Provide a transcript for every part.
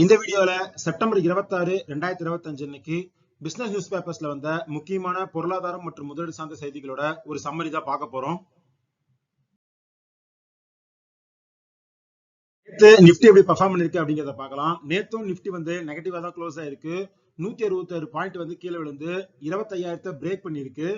இந்த வீடியோல செப்டம்பர் 26 ரெண்டாயிரத்தி இருபத்தஞ்சு அன்னைக்கு பிசினஸ் நியூஸ் பேப்பர்ஸ்ல வந்த முக்கியமான பொருளாதாரம் மற்றும் முதலீடு சார்ந்த செய்திகளோட ஒரு சம்மரி தான் பார்க்க போறோம். நேத்து நிப்டி எப்படி பர்ஃபார்ம் பண்ணிருக்கு அப்படிங்கறத பார்க்கலாம். நேத்தும் நிப்டி வந்து நெகட்டிவா தான் க்ளோஸ் ஆயிருக்கு. நூத்தி அறுபத்தாறு பாயிண்ட் வந்து கீழே விழுந்து இருபத்தையாயிரத்தை பிரேக் பண்ணிருக்கு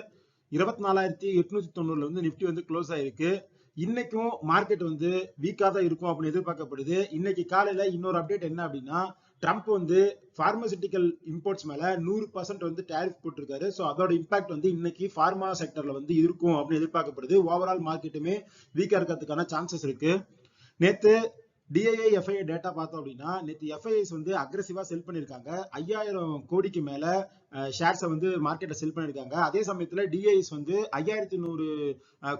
இருபத்தி நாலாயிரத்தி எட்நூத்தி தொண்ணூறுல வந்து நிப்டி வந்து க்ளோஸ் ஆயிருக்கு. இன்னைக்கும் மார்க்கெட் வந்து வீக்காக தான் இருக்கும் அப்படின்னு எதிர்பார்க்கப்படுது. இன்னைக்கு காலையில இன்னொரு அப்டேட் என்ன அப்படின்னா ட்ரம்ப் வந்து பார்மசிட்டிக்கல் இம்போர்ட்ஸ் மேல நூறு பர்சன்ட் வந்து டேரிஃப் போட்டிருக்காரு. ஸோ அதோட இம்பாக்ட் வந்து இன்னைக்கு ஃபார்மா செக்டர்ல வந்து இருக்கும் அப்படின்னு எதிர்பார்க்கப்படுது. ஓவரால் மார்க்கெட்டுமே வீக்கா இருக்கிறதுக்கான சான்சஸ் இருக்கு. நேத்து டிஐஐ எஃப்ஐஏ டேட்டா பார்த்தோம் அப்படின்னா நேற்று எஃப்ஐஐஸ் வந்து அக்ரஸிவாக செல் பண்ணியிருக்காங்க ஐயாயிரம் கோடிக்கு மேலே ஷேர்ஸை வந்து மார்க்கெட்டில் செல் பண்ணியிருக்காங்க அதே சமயத்தில் டிஐஎஸ் வந்து ஐயாயிரத்தி நூறு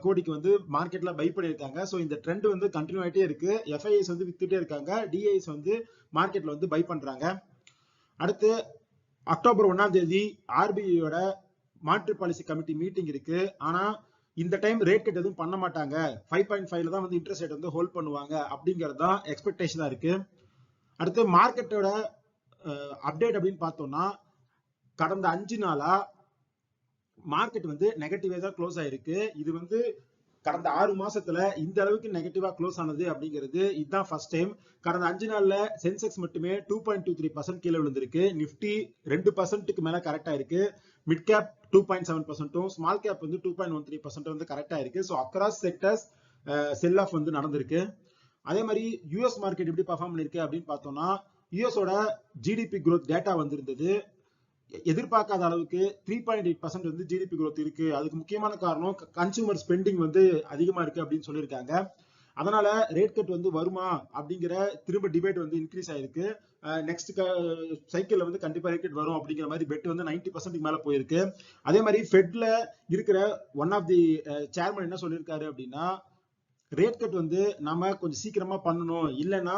கோடிக்கு வந்து மார்க்கெட்டில் பை பண்ணியிருக்காங்க ஸோ இந்த ட்ரெண்ட் வந்து கண்டினியூ ஆகிட்டே இருக்குது எஃப்ஐஎஸ் வந்து வித்துட்டே இருக்காங்க. டிஐஎஸ் வந்து மார்க்கெட்டில் வந்து பை பண்ணுறாங்க அடுத்து அக்டோபர் ஒன்றாம் தேதி ஆர்பிஐயோட மாற்று பாலிசி கமிட்டி மீட்டிங் இருக்குது ஆனால் இந்த டைம் ரேட் கட் எதுவும் பண்ண மாட்டாங்க. ஃபைவ் பாயிண்ட் ஃபைவ்ல தான் வந்து இன்ட்ரெஸ்ட் ரேட் வந்து ஹோல்ட் பண்ணுவாங்க. அப்படிங்கிறது தான் எக்ஸ்பெக்டேஷனா இருக்கு. அடுத்து மார்க்கெட்டோட அப்டேட் அப்படின்னு பார்த்தோம்னா கடந்த அஞ்சு நாளா மார்க்கெட் வந்து நெகட்டிவே தான் க்ளோஸ் ஆயிருக்கு. இது வந்து கடந்த ஆறு மாசத்துல இந்த அளவுக்கு நெகட்டிவா க்ளோஸ் ஆனது அப்படிங்கிறது இதுதான் ஃபர்ஸ்ட் டைம் கடந்த அஞ்சு நாள்ல சென்செக்ஸ் மட்டுமே two point two three percent கீழே விழுந்திருக்கு. நிப்டி ரெண்டு பர்சன்ட்டுக்கு மேல கரெக்டா இருக்கு mid cap two point seven பர்சன்ட்டும் small cap வந்து two point one three percent வந்து கரெக்டா இருக்கு so across sectors sell off வந்து நடந்திருக்கு. அதே மாதிரி யூஎஸ் மார்க்கெட் எப்படி பர்ஃபார்ம் பண்ணிருக்கு அப்படின்னு பார்த்தோம்னா யூஎஸோட ஜிடிபி க்ரோத் டேட்டா வந்திருந்தது. எதிர்பார்க்காத அளவுக்கு த்ரீ பாயிண்ட் எயிட் பர்சன்ட் வந்து ஜிடிபி குரோத் இருக்கு. அதுக்கு முக்கியமான காரணம் கன்சூமர் ஸ்பெண்டிங் வந்து அதிகமா இருக்கு அப்படின்னு சொல்லியிருக்காங்க. அதனால ரேட் கட் வந்து வருமா அப்படிங்கிற திரும்ப டிபேட் வந்து இன்க்ரீஸ் ஆயிருக்கு. நெக்ஸ்ட் சைக்கிள்ல வந்து கண்டிப்பா ரேட் கட் வரும் அப்படிங்கிற மாதிரி பெட் வந்து நைன்டி பர்சன்ட் மேல போயிருக்கு. அதே மாதிரி ஃபெட்ல இருக்கிற ஒன் ஆஃப் தி சேர்மன் என்ன சொல்லியிருக்காரு அப்படின்னா ரேட் கட் வந்து நம்ம கொஞ்சம் சீக்கிரமா பண்ணணும். இல்லைன்னா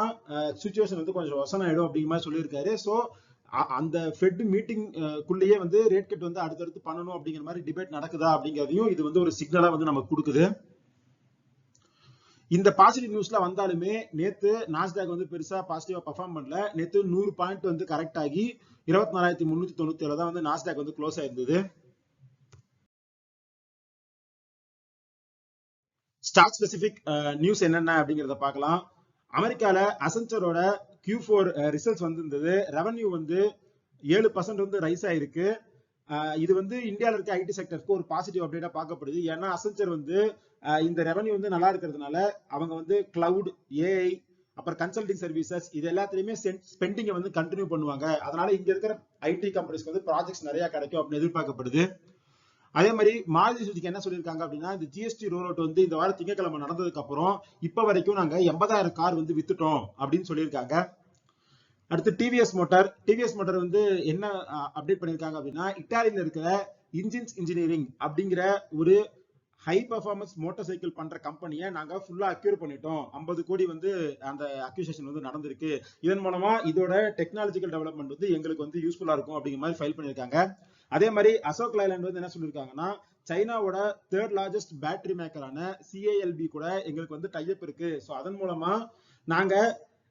சுச்சுவேஷன் வந்து கொஞ்சம் வசனம் ஆயிடும் அப்படிங்கிற மாதிரி சொல்லியிருக்காரு. ஸோ அந்த ஃபெட் மீட்டிங் குள்ளேயே வந்து ரேட் கட் வந்து அடுத்தடுத்து பண்ணணும் அப்படிங்கிற மாதிரி டிபேட் நடக்குதா அப்படிங்கிறதையும் இது வந்து ஒரு சிக்னலா வந்து நமக்கு கொடுக்குது. இந்த பாசிட்டிவ் நியூஸ்ல வந்தாலுமே நேத்து நாஸ்டாக் வந்து பெருசா பாசிட்டிவா பர்ஃபார்ம் பண்ணல. நேத்து நூறு பாயிண்ட் வந்து கரெக்ட் ஆகி இருபத்தி நாலாயிரத்தி முன்னூத்தி தொண்ணூத்தி ஏழு தான் வந்து நாஸ்டாக் வந்து க்ளோஸ் ஆயிருந்தது. ஸ்டாக் ஸ்பெசிபிக் நியூஸ் என்னென்ன அப்படிங்கறத பார்க்கலாம். அமெரிக்கால அசென்சரோட கியூ ஃபோர் ரிசல்ட்ஸ் வந்திருந்தது. ரெவன்யூ வந்து ஏழு பர்சன்ட் வந்து ரைஸ் ஆயிருக்கு. Uh, இது வந்து இந்தியாவில் இருக்க ஐடி செக்டருக்கு ஒரு பாசிட்டிவ் அப்டேட்டா பார்க்கப்படுது. ஏன்னா அசன்சர் வந்து uh, இந்த ரெவன்யூ வந்து நல்லா இருக்கிறதுனால அவங்க வந்து கிளவுட் ஏஐ அப்புறம் கன்சல்டிங் சர்வீசஸ் இது எல்லாத்துலயுமே ஸ்பெண்டிங்கை வந்து கண்டினியூ பண்ணுவாங்க. அதனால இங்க இருக்கிற ஐடி கம்பெனிஸ்க்கு வந்து ப்ராஜெக்ட்ஸ் நிறைய கிடைக்கும் அப்படின்னு எதிர்பார்க்கப்படுது. அதே மாதிரி மாருதி சுஜுக்கு என்ன சொல்லியிருக்காங்க அப்படின்னா இந்த ஜிஎஸ்டி ரோல் அவுட் வந்து இந்த வாரம் திங்கக்கிழமை நடந்ததுக்கு அப்புறம் இப்ப வரைக்கும் நாங்க எண்பதாயிரம் கார் வந்து வித்துட்டோம் அப்படின்னு சொல்லியிருக்காங்க. அடுத்து டிவிஎஸ் மோட்டார் டிவிஎஸ் மோட்டார் வந்து என்ன அப்டேட் பண்ணியிருக்காங்க அப்படின்னா இட்டாலியில் இருக்கிற இன்ஜின்ஸ் இன்ஜினியரிங் அப்படிங்கிற ஒரு ஹை பர்ஃபார்மன்ஸ் மோட்டார் சைக்கிள் பண்ற கம்பெனியை நாங்க ஃபுல்லா அக்யூர் பண்ணிட்டோம். ஐம்பது கோடி வந்து அந்த அக்யூசேஷன் வந்து நடந்திருக்கு. இதன் மூலமா இதோட டெக்னாலஜிக்கல் டெவலப்மெண்ட் வந்து எங்களுக்கு வந்து யூஸ்ஃபுல்லா இருக்கும் அப்படிங்கிற மாதிரி ஃபைல் பண்ணியிருக்காங்க. அதே மாதிரி அசோக் லைலாண்ட் வந்து என்ன சொல்லியிருக்காங்கன்னா சைனாவோட தேர்ட் லார்ஜஸ்ட் பேட்டரி மேக்கரான சிஏஎல்பி கூட எங்களுக்கு வந்து டைப் இருக்கு. ஸோ அதன் மூலமா நாங்க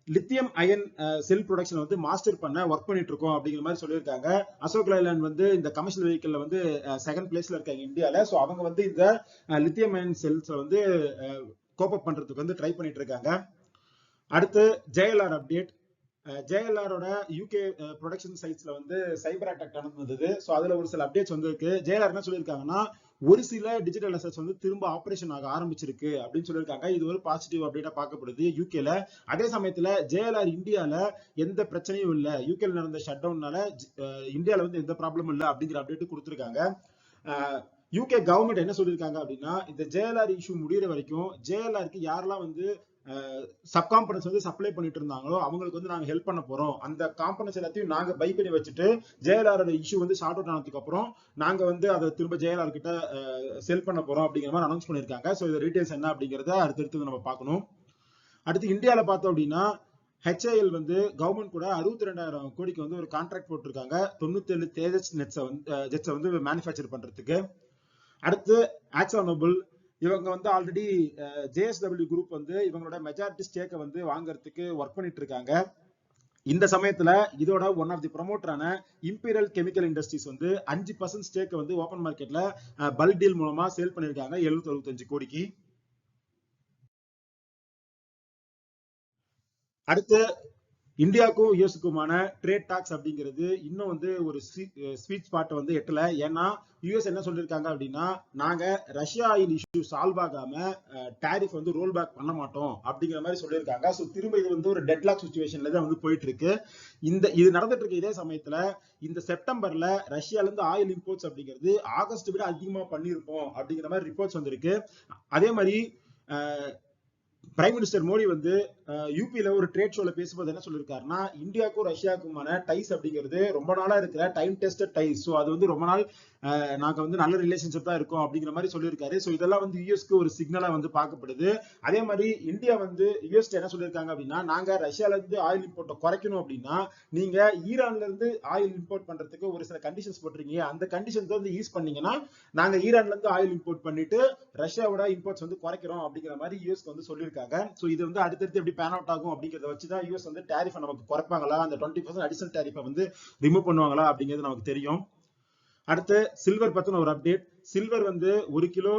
லித்தியம் அயன் செல் ப்ரொடக்ஷன் வந்து மாஸ்டர் பண்ண ஒர்க் பண்ணிட்டு இருக்கோம் அப்படிங்கிற மாதிரி சொல்லியிருக்காங்க. அசோக் லைலாண்ட் வந்து இந்த கமர்ஷியல் வெஹிக்கிள் வந்து செகண்ட் பிளேஸ்ல இருக்காங்க இந்தியால. ஸோ அவங்க வந்து இந்த லித்தியம் அயன் செல்ஸ் வந்து கோப் பண்றதுக்கு வந்து ட்ரை பண்ணிட்டு இருக்காங்க அடுத்து ஜேஎல்ஆர் அப்டேட் ஜேஎல்ஆரோட யூகே ப்ரொடக்ஷன் சைட்ஸ்ல வந்து சைபர் அட்டாக் நடந்தது. ஸோ அதுல ஒரு சில அப்டேட்ஸ் வந்திருக்கு ஜேஎல்ஆர் என்ன சொல்லியிருக்காங்கன்னா ஒரு சில டிஜிட்டல் அசட்ஸ் வந்து திரும்ப ஆபரேஷன் ஆக ஆரம்பிச்சிருக்கு அப்படின்னு சொல்லியிருக்காங்க. இது ஒரு பாசிட்டிவ் அப்டேட்டா பார்க்கப்படுது யூகேல அதே சமயத்துல ஜேஎல்ஆர் இந்தியால எந்த பிரச்சனையும் இல்லை. யூகேல நடந்த ஷட் டவுன்னால இந்தியால வந்து எந்த ப்ராப்ளமும் இல்லை அப்படிங்கிற அப்டேட் கொடுத்துருக்காங்க. யூகே கவர்மெண்ட் என்ன சொல்லியிருக்காங்க அப்படின்னா இந்த ஜேஎல்ஆர் இஷ்யூ முடிகிற வரைக்கும் ஜேஎல்ஆருக்கு யாரெல்லாம் வந்து சப் காம்பனன்ஸ் வந்து சப்ளை பண்ணிட்டு இருந்தாங்களோ அவங்களுக்கு வந்து நாங்க ஹெல்ப் பண்ண போறோம். அந்த காம்பனன்ஸ் எல்லாத்தையும் நாங்க பை பண்ணி வச்சுட்டு ஜேஎல்ஆரோட இஷ்யூ வந்து ஷார்ட் அவுட் ஆனதுக்கு அப்புறம் நாங்க வந்து அதை திரும்ப ஜேஎல்ஆர் கிட்ட செல் பண்ண போறோம் அப்படிங்கிற மாதிரி அனௌன்ஸ் பண்ணிருக்காங்க. ஸோ இது டீடைல்ஸ் என்ன அப்படிங்கறத அடுத்தடுத்து நம்ம பார்க்கணும். அடுத்து இந்தியாவில் பார்த்தோம் அப்படின்னா ஹெச்ஐஎல் வந்து கவர்மெண்ட் கூட அறுபத்தி ரெண்டாயிரம் கோடிக்கு வந்து ஒரு கான்ட்ராக்ட் போட்டிருக்காங்க. தொண்ணூத்தி ஏழு தேஜஸ் நெட்ஸை வந்து ஜெட்ஸை வந்து மேனுஃபேக்சர் பண்றதுக்கு. அடுத்து ஆக்ஸா நோபல் இவங்க வந்து ஆல்ரெடி ஜேஎஸ்டபிள்யூ குரூப் வந்து இவங்களோட மெஜாரிட்டி ஸ்டேக்கை வந்து வாங்குறதுக்கு ஒர்க் பண்ணிட்டு இருக்காங்க இந்த சமயத்துல இதோட ஒன் ஆஃப் தி ப்ரொமோட்டரான இம்பீரியல் கெமிக்கல் இண்டஸ்ட்ரீஸ் வந்து அஞ்சு பர்சன்ட் ஸ்டேக்கை வந்து ஓப்பன் மார்க்கெட்ல பல் டீல் மூலமா சேல் பண்ணிருக்காங்க எழுநூத்தி அறுபத்தஞ்சு கோடிக்கு. அடுத்து இந்தியாவுக்கும் யூஎஸ்க்குமான ட்ரேட் டாக்ஸ் அப்படிங்கிறது இன்னும் வந்து ஒரு ஸ்வீட் ஸ்பாட்டை வந்து எட்டல. ஏன்னா யூஎஸ் என்ன சொல்லியிருக்காங்க அப்படின்னா நாங்க ரஷ்யா ஆயில் இஷ்யூ சால்வ் ஆகாம டேரிஃப் வந்து ரோல் பேக் பண்ண மாட்டோம் அப்படிங்கிற மாதிரி சொல்லியிருக்காங்க ஸோ திரும்ப இது வந்து ஒரு டெட்லாக் சுச்சுவேஷன்ல தான் வந்து போயிட்டு இருக்கு இந்த இது நடந்துட்டு இருக்க இதே சமயத்துல இந்த செப்டம்பர்ல ரஷ்யால இருந்து ஆயில் இம்போர்ட்ஸ் அப்படிங்கிறது ஆகஸ்ட் விட அதிகமா பண்ணியிருப்போம் அப்படிங்கிற மாதிரி ரிப்போர்ட்ஸ் வந்திருக்கு. அதே மாதிரி பிரைம் மினிஸ்டர் மோடி வந்து யூபியில ஒரு ட்ரேட் ஷோல பேசும்போது என்ன சொல்லியிருக்காருன்னா இந்தியாவுக்கும் ரஷ்யாவுக்குமான டைஸ் அப்படிங்கிறது ரொம்ப நாளா இருக்கிற டைம் டெஸ்டட் டைஸ் ஸோ அது வந்து ரொம்ப நாள் நாங்க வந்து நல்ல ரிலேஷன்ஷிப் தான் இருக்கும் அப்படிங்கிற மாதிரி சொல்லியிருக்காரு. ஸோ இதெல்லாம் வந்து யூஎஸ்க்கு ஒரு சிக்னலா வந்து பார்க்கப்படுது. அதே மாதிரி இந்தியா வந்து யூஎஸ்டே என்ன சொல்லியிருக்காங்க அப்படின்னா நாங்க ரஷ்யால இருந்து ஆயில் இம்போர்ட்டை குறைக்கணும் அப்படின்னா நீங்க ஈரான்ல இருந்து ஆயில் இம்போர்ட் பண்றதுக்கு ஒரு சில கண்டிஷன்ஸ் போட்டிருக்கீங்க. அந்த கண்டிஷன்ஸ் வந்து யூஸ் பண்ணீங்கன்னா நாங்க ஈரான்ல இருந்து ஆயில் இம்போர்ட் பண்ணிட்டு ரஷ்யாவோட இம்போர்ட்ஸ் வந்து குறைக்கிறோம் அப்படிங்கிற மாதிரி யூஎஸ்க்கு வந்து சொல்லியிருக்காங்க. ஸோ இது வந்து அடுத்தடுத்து எப்படி பேன் அவுட் ஆகும் அப்படிங்கிறத வச்சு தான் யூஎஸ் வந்து டேரிஃபை நமக்கு குறைப்பாங்களா? அந்த டுவெண்ட்டி பர்சன்ட் அடிஷனல் டேரிஃபை வந்து ரிமூவ் பண்ணுவாங்களா அப்படிங்கிறது நமக்கு தெரியும். அடுத்து சில்வர் பத்தின ஒரு அப்டேட் சில்வர் வந்து ஒரு கிலோ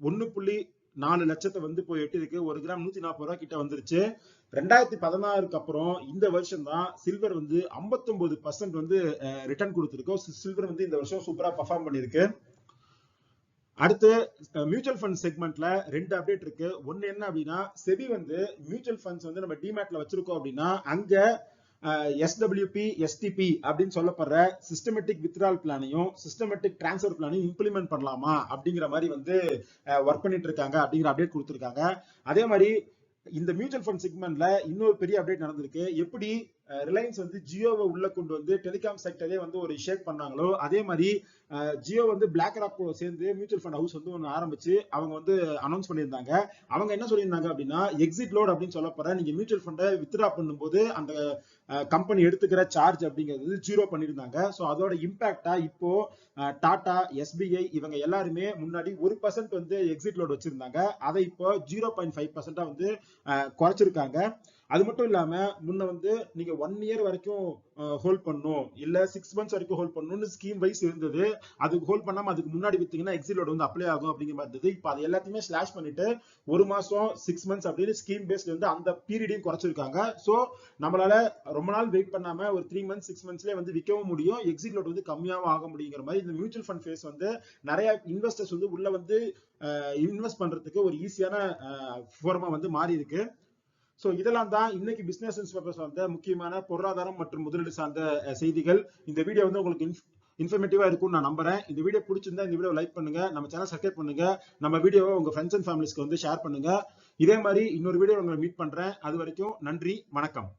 ஒன்னு புள்ளி நாலு லட்சத்தை வந்து போய் எட்டிருக்கு ஒரு கிராம் நூத்தி நாற்பது ரூபாய் கிட்ட வந்துருச்சு. ரெண்டாயிரத்தி பதினாறுக்கு அப்புறம் இந்த வருஷம் தான் சில்வர் வந்து ஐம்பத்தொன்பது பர்சன்ட் வந்து ரிட்டர்ன் கொடுத்துருக்கோம் சில்வர் வந்து இந்த வருஷம் சூப்பரா பர்ஃபார்ம் பண்ணிருக்கு அடுத்து மியூச்சுவல் ஃபண்ட் செக்மெண்ட்ல ரெண்டு அப்டேட் இருக்கு. ஒன்னு என்ன அப்படின்னா செபி வந்து மியூச்சுவல் ஃபண்ட்ஸ் வந்து நம்ம டிமேட்ல வச்சிருக்கோம் அப்படின்னா அங்க எஸ்டபிள்யூபி எஸ்டிபி அப்படின்னு சொல்லப்படுற சிஸ்டமேட்டிக் வித்ரால் பிளானையும் சிஸ்டமேட்டிக் டிரான்ஸ்ஃபர் பிளானையும் இம்ப்ளிமெண்ட் பண்ணலாமா அப்படிங்கிற மாதிரி வந்து ஒர்க் பண்ணிட்டு இருக்காங்க அப்படிங்கிற அப்டேட் கொடுத்துருக்காங்க. அதே மாதிரி இந்த மியூச்சுவல் ஃபண்ட் செக்மெண்ட்ல இன்னொரு பெரிய அப்டேட் நடந்திருக்கு. எப்படி ரிலையன்ஸ் வந்து ஜியோவை உள்ள கொண்டு வந்து டெலிகாம் செக்டரே வந்து ஒரு ஷேக் பண்ணாங்களோ அதே மாதிரி ஜியோ வந்து பிளாக் ராக் சேர்ந்து மியூச்சுவல் ஃபண்ட் ஹவுஸ் வந்து ஒன்று ஆரம்பிச்சு அவங்க வந்து அனௌன்ஸ் பண்ணியிருந்தாங்க. அவங்க என்ன சொல்லியிருந்தாங்க அப்படின்னா எக்ஸிட் லோட் அப்படின்னு சொல்ல போற நீங்க மியூச்சுவல் ஃபண்டை வித்ரா பண்ணும்போது அந்த கம்பெனி எடுத்துக்கிற சார்ஜ் அப்படிங்கிறது ஜீரோ பண்ணியிருந்தாங்க. ஸோ அதோட இம்பாக்டா இப்போ டாடா எஸ்பிஐ இவங்க எல்லாருமே முன்னாடி ஒரு பர்சன்ட் வந்து எக்ஸிட் லோட் வச்சிருந்தாங்க. அதை இப்போ ஜீரோ பாயிண்ட் ஃபைவ் பர்சன்டா வந்து குறைச்சிருக்காங்க. அது மட்டும் இல்லாம முன்ன வந்து நீங்க ஒன் இயர் வரைக்கும் ஹோல்ட் பண்ணும். இல்ல சிக்ஸ் மந்த்ஸ் வரைக்கும் ஹோல்ட் பண்ணணும்னு ஸ்கீம் வைஸ் இருந்தது. அதுக்கு ஹோல்ட் பண்ணாம அதுக்கு முன்னாடி வித்தீங்கன்னா லோடு வந்து அப்ளை ஆகும் அப்படிங்கிற மாதிரி இருந்தது. இப்போ அது எல்லாத்தையுமே ஸ்லாஷ் பண்ணிட்டு ஒரு மாசம் சிக்ஸ் மந்த்ஸ் அப்படின்னு ஸ்கீம் பேஸ்ல வந்து அந்த பீரியடையும் குறைச்சிருக்காங்க. ஸோ நம்மளால ரொம்ப நாள் வெயிட் பண்ணாம ஒரு த்ரீ மந்த்ஸ் சிக்ஸ் மந்த்ஸ்லேயே வந்து விற்கவும் முடியும். எக்ஸிட் லோட் வந்து கம்மியாகவும் ஆக முடியுங்கிற மாதிரி இந்த மியூச்சுவல் ஃபண்ட் ஃபேஸ் வந்து நிறைய இன்வெஸ்டர்ஸ் வந்து உள்ள வந்து இன்வெஸ்ட் பண்றதுக்கு ஒரு ஈஸியான ஃபோரமா வந்து மாறி இருக்கு சோ இதெல்லாம் தான் இன்னைக்கு பிசினஸ் பேப்பர்ஸ் சார்ந்த முக்கியமான பொருளாதாரம் மற்றும் முதலீடு சார்ந்த செய்திகள். இந்த வீடியோ வந்து உங்களுக்கு இன்ஃபர்மேட்டிவா இருக்கும்னு நான் நம்புறேன். இந்த வீடியோ பிடிச்சிருந்தா இந்த வீடியோ லைக் பண்ணுங்க. நம்ம சேனல் சப்ஸ்கிரைப் பண்ணுங்க. நம்ம வீடியோவை உங்க ஃப்ரெண்ட்ஸ் அண்ட் ஃபேமிலிஸ்க்கு வந்து ஷேர் பண்ணுங்க. இதே மாதிரி இன்னொரு வீடியோ உங்களை மீட் பண்றேன். அது வரைக்கும் நன்றி. வணக்கம்.